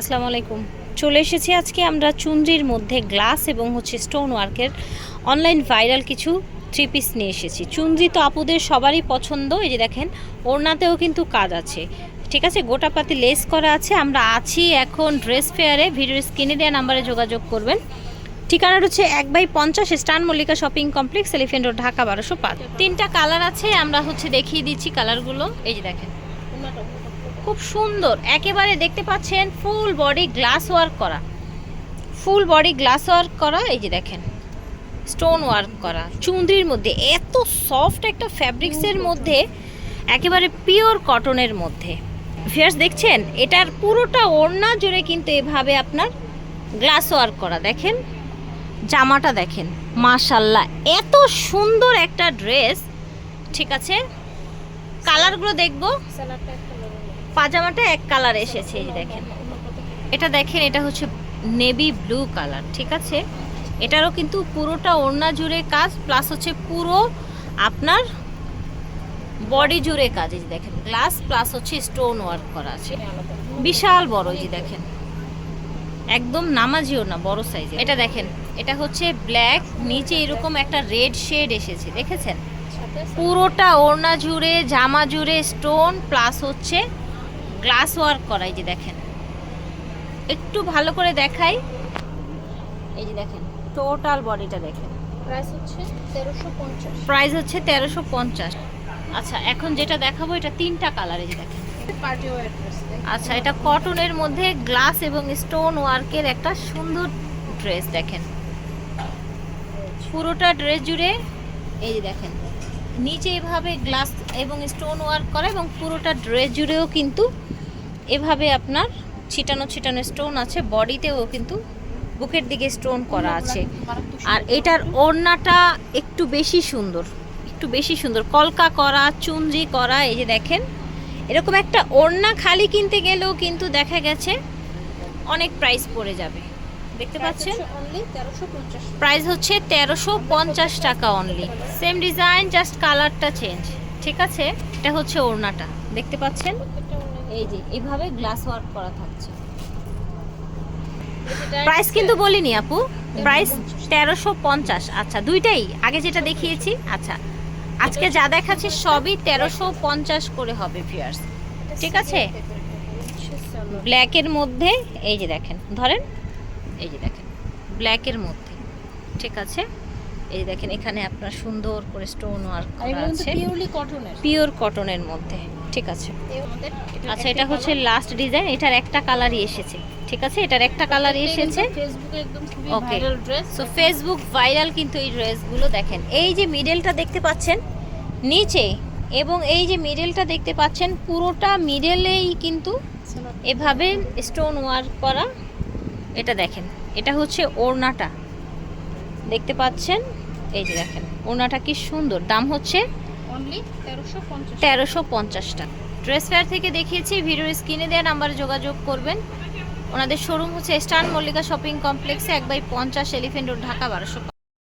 আসসালামু আলাইকুম। চলে এসেছি আজকে আমরা চুনরির মধ্যে গ্লাস এবং হচ্ছে স্টোন ওয়ার্কের অনলাইন ভাইরাল কিছু থ্রি পিস নিয়ে এসেছি। চুনরি তো আপুদের সবারই পছন্দ, এই যে দেখেন, ওড়নাতেও কিন্তু কাজ আছে। ঠিক আছে গোটাপাতি লেস করা আছে, আমরা আছি এখন ড্রেস ফেয়ারে, ভিডিওর স্ক্রিনে দেওয়া নাম্বারে যোগাযোগ করবেন। ঠিকানাটা হচ্ছে এক বাই পঞ্চাশ স্টান Mallika shopping complex Elephant Road, Dhaka বারোশো পাঁচ। তিনটা কালার আছে, আমরা হচ্ছে দেখিয়ে দিচ্ছি কালারগুলো। এই যে দেখেন খুব সুন্দর। একেবারে দেখতে পাচ্ছেন ফুল বডি গ্লাস ওয়ার্ক করা। ফুল বডি গ্লাস ওয়ার্ক করা, এই যে দেখেন স্টোন ওয়ার্ক করা। চুন্দ্রির মধ্যে, এত সফট একটা ফ্যাব্রিক্সের মধ্যে, একেবারে পিওর কটনের মধ্যে। ভিয়ার্স দেখছেন? এটার পুরোটা ওড়না জুড়ে কিন্তু এভাবে আপনার গ্লাস ওয়ার্ক করা। দেখেন, জামাটা দেখেন মাশাল্লাহ এত সুন্দর একটা ড্রেস ঠিক আছে? কালারগুলো দেখব। পাজামাটা এক কালার এসেছে এই দেখেন। এটা দেখেন এটা হচ্ছে নেভি ব্লু কালার ঠিক আছে? এটারও কিন্তু পুরোটা ওড়না জুড়ে কাজ প্লাস হচ্ছে পুরো আপনার বডি জুড়ে কাজ এই দেখেন গ্লাস প্লাস হচ্ছে স্টোন ওয়ার্ক করা আছে। বিশাল বড় এই দেখেন। একদম নামাজিও না বড় সাইজ এটা দেখেন এটা হচ্ছে ব্ল্যাক নিচে এরকম একটা রেড শেড এসেছে দেখেছেন? পুরোটা ওড়না জুড়ে জামা জুড়ে স্টোন প্লাস হচ্ছে গ্লাস ওয়ার্ক করা এই যে দেখেন। একটু ভালো করে দেখাই। এই যে দেখেন টোটাল বডিটা দেখেন। প্রাইস হচ্ছে তেরোশো পঞ্চাশ। প্রাইস হচ্ছে তেরোশো পঞ্চাশ। আচ্ছা এখন যেটা দেখাবো এটা তিনটা কালার এই যে দেখেন। আচ্ছা এটা কটনের মধ্যে গ্লাস এবং স্টোন ওয়ার্কের একটা সুন্দর ড্রেস দেখেন। পুরোটা ড্রেস জুড়ে এই যে দেখেন নিচে এভাবে গ্লাস এবং স্টোন ওয়ার্ক করা এবং পুরোটা ড্রেস জুড়েও কিন্তু এভাবে আপনার ছিটানো ছিটানো স্টোন আছে, বডিতেও কিন্তু বুকের দিকে স্টোন করা আছে। আর এটার ওড়নাটা একটু বেশি সুন্দর, একটু বেশি সুন্দর। কলকা করা চুনরি করা, এই যে দেখেন, এরকম একটা ওড়না খালি কিনতে গেলেও কিন্তু দেখা গেছে অনেক প্রাইস পড়ে যাবে। দেখতে পাচ্ছেন? প্রাইস হচ্ছে তেরোশো পঞ্চাশ টাকা অনলি সেম ডিজাইন জাস্ট কালারটা চেঞ্জ ঠিক আছে? এটা হচ্ছে ওড়নাটা। দেখতে পাচ্ছেন? এই যে এইভাবে গ্লাস ওয়ার্ক করা থাকছে। প্রাইস কিন্তু বলিনি আপু। প্রাইস তেরোশো পঞ্চাশ। আচ্ছা দুইটাই। আগে যেটা দেখিয়েছি আচ্ছা। আজকে যা দেখাচ্ছি সবই তেরোশো পঞ্চাশ করে হবে ভিউয়ার্স ঠিক আছে? ব্ল্যাকের মধ্যে এই যে দেখেন ধরেন। এই যে দেখেন ব্ল্যাকের মধ্যে ঠিক আছে? এই দেখেন এখানে আপনার সুন্দর করে স্টোন ওয়ার্ক করা আছে। পিওর কটনের মধ্যে ঠিক আছে? আচ্ছা এটা হচ্ছে লাস্ট ডিজাইন এটার একটা কালারই এসেছে ঠিক আছে? এটার একটা কালারই এসেছে। ফেসবুকে একদম খুবই viral dress so Facebook viral কিন্তু এই ড্রেসগুলো দেখেন। এই যে মিডলটা দেখতে পাচ্ছেন নিচে এবং এই যে মিডলটা দেখতে পাচ্ছেন পুরোটা মিডলেই কিন্তু এভাবে স্টোন ওয়ার্ক করা এটা দেখেন এটা হচ্ছে ওড়নাটা। দেখতে পাচ্ছেন? এই যে দেখেন ওড়নাটা কি সুন্দর। দাম হচ্ছে তেরোশো পঞ্চাশ টাকা। ড্রেস ফেয়ার থেকে দেখিয়েছি ভিডিওর স্ক্রিনে দেওয়া নাম্বারে যোগাযোগ করবেন। ওনাদের শোরুম হচ্ছে স্টান মল্লিকা শপিং কমপ্লেক্সে এক বাই পঞ্চাশ এলিফেন্ট রোড ঢাকা বারোশো